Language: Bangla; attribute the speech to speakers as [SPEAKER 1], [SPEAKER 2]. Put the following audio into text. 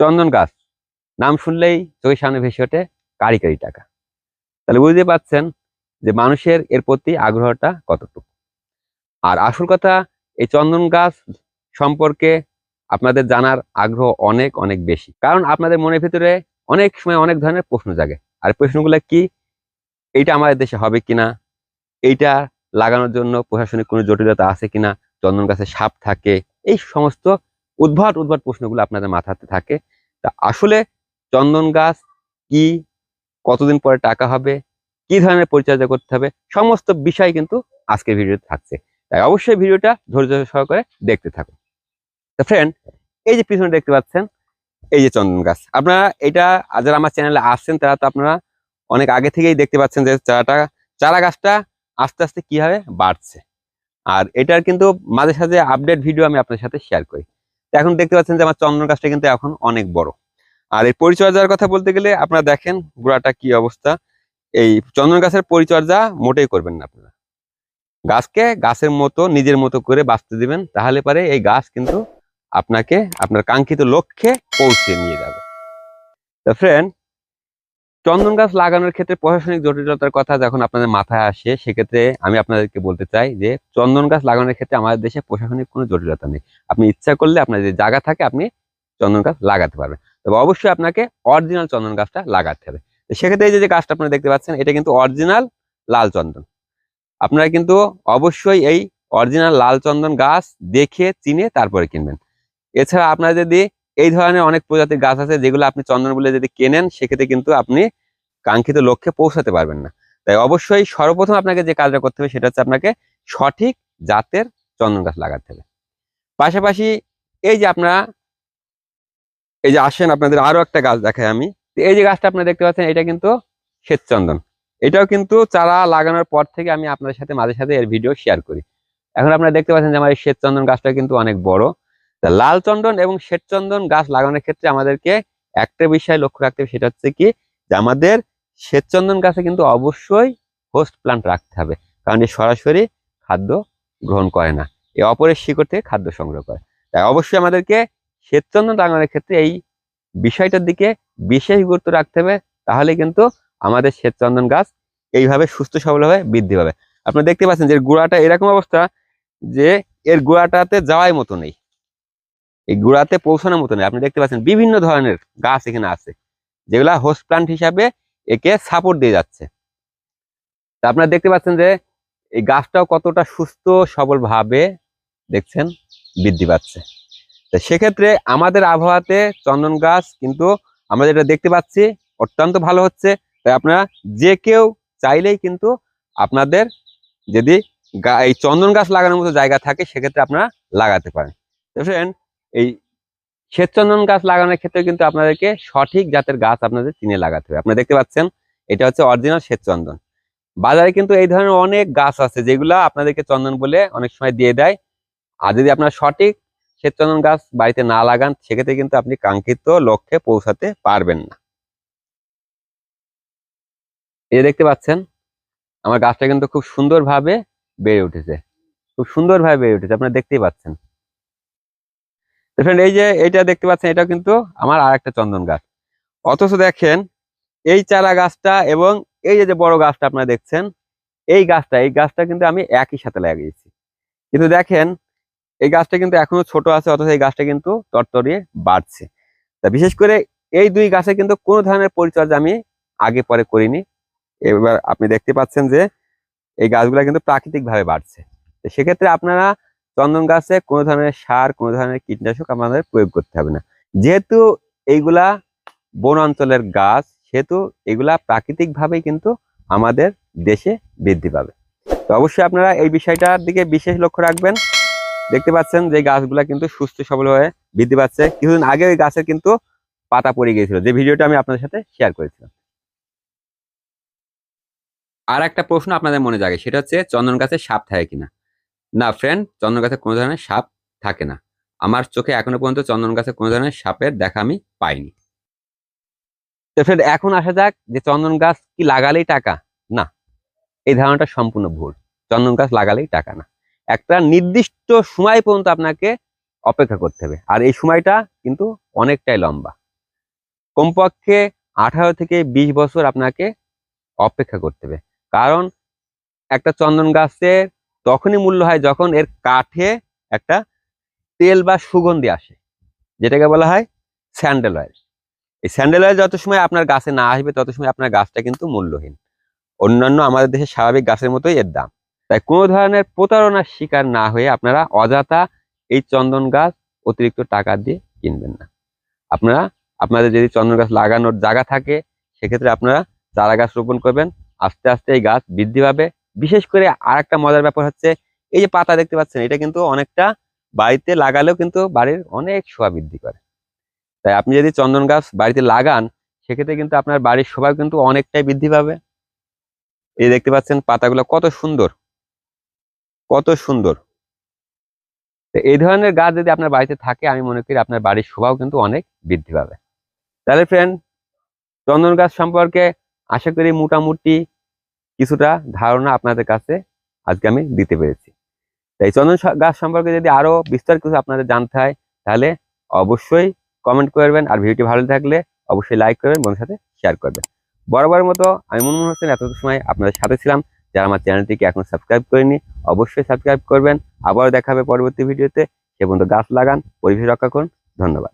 [SPEAKER 1] চন্দন গাছ। নাম শুনলেই চোখের সামনে ভেসে ওঠে কারি কারি টাকা। তাহলে বুঝতে পারছেন যে মানুষের এর প্রতি আগ্রহটা কতটুকু। আর আসল কথা, এই চন্দন গাছ সম্পর্কে আপনাদের জানার আগ্রহ অনেক অনেক বেশি। কারণ আপনাদের মনের ভিতরে অনেক সময় অনেক ধরনের প্রশ্ন জাগে। আর প্রশ্নগুলো কি, এইটা আমাদের দেশে হবে কিনা, এইটা লাগানোর জন্য প্রশাসনিক কোনো জটিলতা আছে কিনা, চন্দন গাছে সাপ থাকে, এই সমস্ত উদ্ভট উদ্ভট প্রশ্নগুলো আপনাদের মাথাতে থাকে। তা আসলে চন্দন গাছ কি, কতদিন পরে টাকা হবে, কি ধরনের পরিচর্যা করতে হবে, সমস্ত বিষয় কিন্তু আজকের ভিডিওতে থাকছে। তাই অবশ্যই ভিডিওটা ধৈর্য সহকারে দেখতে থাকুন। তো ফ্রেন্ড এই যে পিছনে দেখতে পাচ্ছেন, এই যে চন্দন গাছ। আপনারা এটা যারা আমার চ্যানেলে আসছেন, তারা তো আপনারা অনেক আগে থেকেই দেখতে পাচ্ছেন যে চারাটা, চারা গাছটা আস্তে আস্তে কীভাবে বাড়ছে। আর এটার কিন্তু মাঝে সাঝে আপডেট ভিডিও আমি আপনার সাথে শেয়ার করি। এখন দেখতে পাচ্ছেন যে আমার চন্দন গাছটা কিন্তু এখন অনেক বড়। আর এই পরিচর্যার কথা বলতে গেলে আপনারা দেখেন গোড়াটা কি অবস্থা। এই চন্দন গাছের পরিচর্যা মোটেই করবেন না আপনারা। গাছকে গাছের মতো, নিজের মতো করে বাঁচতে দিবেন, তাহলে পারে এই গাছ কিন্তু আপনাকে, আপনার কাঙ্ক্ষিত লক্ষ্যে পৌঁছে নিয়ে যাবে। তো ফ্রেন্ড চন্দন গাছ লাগানোর ক্ষেত্রে প্রশাসনিক জটিলতার কথা যখন আপনাদের মাথায় আসে, সেক্ষেত্রে আমি আপনাদেরকে বলতে চাই যে, চন্দন গাছ লাগানোর ক্ষেত্রে আমাদের দেশে প্রশাসনিক কোনো জটিলতা নেই। আপনি ইচ্ছা করলে আপনার যে জায়গা থাকে, আপনি চন্দন গাছ লাগাতে পারবেন। তবে অবশ্যই আপনাকে অরিজিনাল চন্দন গাছটা লাগাতে হবে। সেক্ষেত্রে এই যে গাছটা আপনারা দেখতে পাচ্ছেন, এটা কিন্তু অরিজিনাল লাল চন্দন। আপনারা কিন্তু অবশ্যই এই অরিজিনাল লাল চন্দন গাছ দেখে, চিনে তারপরে কিনবেন। এছাড়া আপনারা যদি এই ধরনের অনেক প্রজাতির গাছ আছে যেগুলো আপনি চন্দন বলে যদি কেনেন, সেক্ষেত্রে কিন্তু আপনি কাঙ্ক্ষিত লক্ষ্যে পৌঁছাতে পারবেন না। তাই অবশ্যই সর্বপ্রথম আপনাকে যে কাজটা করতে হবে, সেটা হচ্ছে আপনাকে সঠিক জাতের চন্দন গাছ লাগাতে হবে। পাশাপাশি এই যে আপনারা, এই যে আসেন আপনাদের আরও একটা গাছ দেখাই আমি। এই যে গাছটা আপনারা দেখতে পাচ্ছেন, এটা কিন্তু শ্বেতচন্দন এটাও কিন্তু চারা লাগানোর পর থেকে আমি আপনাদের সাথে, মাঝে সাথে এর ভিডিও শেয়ার করি। এখন আপনারা দেখতে পাচ্ছেন যে আমার এই শ্বেতচন্দন গাছটা কিন্তু অনেক বড়। লাল চন্দন এবং শ্বেতচন্দন গাছ লাগানোর ক্ষেত্রে আমাদেরকে একটা বিষয় লক্ষ্য রাখতে হবে, সেটা হচ্ছে কি যে আমাদের শ্বেতচন্দন গাছে কিন্তু অবশ্যই হোস্ট প্লান্ট রাখতে হবে, কারণ এ সরাসরি খাদ্য গ্রহণ করে না, এ অপরের শিকড় থেকে খাদ্য সংগ্রহ করে। তাই অবশ্যই আমাদেরকে শ্বেতচন্দন লাগানোর ক্ষেত্রে এই বিষয়টার দিকে বিশেষ গুরুত্ব রাখতে হবে, তাহলে কিন্তু আমাদের শ্বেতচন্দন গাছ এইভাবে সুস্থ সবলভাবে বৃদ্ধি পাবে। আপনারা দেখতে পাচ্ছেন যে গোড়াটা এরকম অবস্থা যে এর গোড়াটাতে যাওয়াই মতো নেই। এই গোড়াতে পৌঁছানোর মতো নেই। আপনি দেখতে পাচ্ছেন বিভিন্ন ধরনের গাছ এখানে আছে, যেগুলা হোস্ট প্লান্ট হিসাবে একে সাপোর্ট দিয়ে যাচ্ছে। তা আপনারা দেখতে পাচ্ছেন যে এই গাছটাও কতটা সুস্থ সবল ভাবে দেখছেন বৃদ্ধি পাচ্ছে। তো সেক্ষেত্রে আমাদের আবহাওয়াতে চন্দন গাছ কিন্তু আমরা যেটা দেখতে পাচ্ছি অত্যন্ত ভালো হচ্ছে। তাই আপনারা যে কেউ চাইলেই কিন্তু আপনাদের যদি এই চন্দন গাছ লাগানোর মতো জায়গা থাকে, সেক্ষেত্রে আপনারা লাগাতে পারেন। ফ্রেন্ড এই শ্বেতচন্দন গাছ লাগানোর ক্ষেত্রে কিন্তু আপনাদেরকে সঠিক জাতের গাছ আপনাদের চিনে লাগাতে হবে। আপনারা দেখতে পাচ্ছেন, এটা হচ্ছে অরিজিনাল শ্বেতচন্দন। বাজারে কিন্তু এই ধরনের অনেক গাছ আছে যেগুলা আপনাদেরকে চন্দন বলে অনেক সময় দিয়ে দেয়। আর যদি আপনার সঠিক শ্বেতচন্দন গাছ বাড়িতে না লাগান, সেক্ষেত্রে কিন্তু আপনি কাঙ্ক্ষিত লক্ষ্যে পৌঁছাতে পারবেন না। এই দেখতে পাচ্ছেন, আমার গাছটা কিন্তু খুব সুন্দরভাবে বেড়ে উঠেছে। খুব সুন্দরভাবে বেড়ে উঠেছে, আপনারা দেখতেই পাচ্ছেন। ফ্রেন্ড এই যে এইটা দেখতে পাচ্ছেন এটা কিন্তু আমার আর একটা চন্দন গাছ। অথচ দেখেন, এই চারা গাছটা এবং এই যে বড় গাছটা আপনারা দেখছেন, এই গাছটা এই গাছটা কিন্তু আমি একই সাথে লাগিয়েছি। কিন্তু দেখেন, এই গাছটা কিন্তু এখনও ছোট আছে, অথচ এই গাছটা কিন্তু তরতরিয়ে বাড়ছে। তা বিশেষ করে এই দুই গাছে কিন্তু কোনো ধরনের পরিচর্যা আমি আগে পরে করিনি। এবার আপনি দেখতে পাচ্ছেন যে, এই গাছগুলা কিন্তু প্রাকৃতিক ভাবে বাড়ছে সেক্ষেত্রে আপনারা চন্দন গাছে কোনো ধরনের সার, কোনো ধরনের কীটনাশক আমাদের প্রয়োগ করতে হবে না। যেহেতু এইগুলা বন অঞ্চলের গাছ, সেহেতু এগুলা প্রাকৃতিক ভাবেই কিন্তু আমাদের দেশে বৃদ্ধি পাবে। তো অবশ্যই আপনারা এই বিষয়টার দিকে বিশেষ লক্ষ্য রাখবেন। দেখতে পাচ্ছেন যে গাছগুলা কিন্তু সুস্থ, সবল হয়ে বৃদ্ধি পাচ্ছে। কিছুদিন আগে ওই গাছের কিন্তু পাতা পড়ে গিয়েছিল। যে ভিডিওটা আমি আপনাদের সাথে শেয়ার করেছিলাম। আর একটা প্রশ্ন আপনাদের মনে জাগে, সেটা হচ্ছে চন্দন গাছে সাপ থাকে কিনা? না ফ্রেন্ড চন্দন গাছে কোনো ধরনের সাপ থাকে না। আমার চোখে এখনও পর্যন্ত চন্দন গাছে কোনো ধরনের সাপের দেখা আমি পাইনি। তো ফ্রেন্ড এখন আসা যাক যে চন্দন গাছ কি লাগালেই টাকা? না, এই ধারণাটা সম্পূর্ণ ভুল। চন্দন গাছ লাগালেই টাকা না। একটা নির্দিষ্ট সময় পর্যন্ত আপনাকে অপেক্ষা করতে হবে। আর এই সময়টা কিন্তু অনেকটাই লম্বা। কমপক্ষে আঠারো থেকে বিশ বছর আপনাকে অপেক্ষা করতে হবে। কারণ একটা চন্দন গাছের তখনই মূল্য হয় যখন এর কাঠে একটা তেল বা সুগন্ধি আসে, যেটাকে বলা হয় স্যান্ডেল অয়েল এই স্যান্ডেল অয়েল যত সময় আপনার গাছে না আসবে, তত সময় আপনার গাছটা কিন্তু মূল্যহীন। অন্যান্য আমাদের দেশের স্বাভাবিক গাছের মতোই এর দাম। তাই কোনো ধরনের প্রতারণার শিকার না হয়ে আপনারা অযথা এই চন্দন গাছ অতিরিক্ত টাকা দিয়ে কিনবেন না। আপনারা, আপনাদের যদি চন্দন গাছ লাগানোর জায়গা থাকে, সেক্ষেত্রে আপনারা চারা গাছ রোপণ করবেন। আস্তে আস্তে এই গাছ বৃদ্ধি পাবে। বিশেষ করে আর একটা মজার ব্যাপার হচ্ছে, এই যে পাতা দেখতে পাচ্ছেন, এটা কিন্তু অনেকটা বাড়িতে লাগালেও কিন্তু বাড়ির অনেক শোভা বৃদ্ধি করে। তাই আপনি যদি চন্দন গাছ বাড়িতে লাগান, সেক্ষেত্রে কিন্তু আপনার বাড়ির শোভা কিন্তু অনেকটাই বৃদ্ধি পাবে। এই দেখতে পাচ্ছেন পাতাগুলো কত সুন্দর কত সুন্দর। তো এই ধরনের গাছ যদি আপনার বাড়িতে থাকে, আমি মনে করি আপনার বাড়ির শোভাও কিন্তু অনেক বৃদ্ধি পাবে। তাহলে ফ্রেন্ড চন্দন গাছ সম্পর্কে আশা করি মোটামুটি কিছুটা ধারণা আপনাদের কাছে আজকে আমি দিতে পেরেছি। তাই চন্দন গাছ সম্পর্কে যদি আরও বিস্তার কিছু আপনাদের জানতে হয়, তাহলে অবশ্যই কমেন্ট করবেন আর ভিডিওটি ভালো থাকলে অবশ্যই লাইক করবেন বন্ধুর সাথে শেয়ার করবেন। বরাবর মতো আমি মনমোহন হোসেন এত সময় আপনাদের সাথে ছিলাম। যারা আমার চ্যানেলটিকে এখন সাবস্ক্রাইব করেনি অবশ্যই সাবস্ক্রাইব করবেন। আবারও দেখা হবে পরবর্তী ভিডিওতে। সে পর্যন্ত গাছ লাগান, পরিবেশ রক্ষা করুন। ধন্যবাদ।